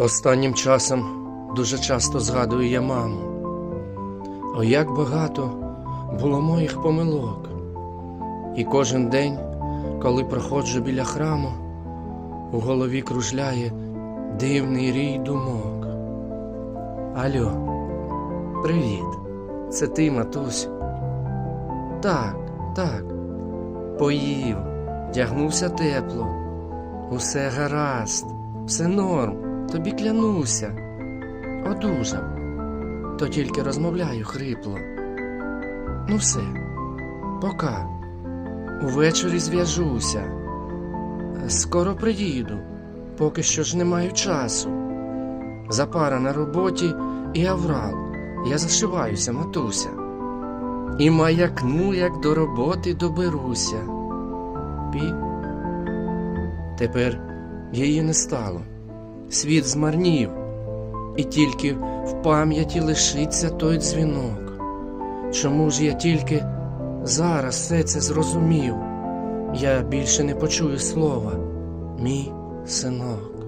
Останнім часом дуже часто згадую я маму. О, як багато було моїх помилок. І кожен день, коли проходжу біля храму, у голові кружляє дивний рій думок. Алло, привіт. Це ти, матусь? Так, так. Поїв, вдягнувся тепло. Усе гаразд, все норм, тобі клянуся. Одужав. То тільки розмовляю хрипло. Ну все, пока. Увечері зв'яжуся. Скоро приїду, поки що ж не маю часу. Запара на роботі і аврал. Я зашиваюся, матуся. І маякну, як до роботи доберуся. Пі. Тепер її не стало. Світ змарнів, і тільки в пам'яті лишиться той дзвінок. Чому ж я тільки зараз все це зрозумів? Я більше не почую слова, мій синок.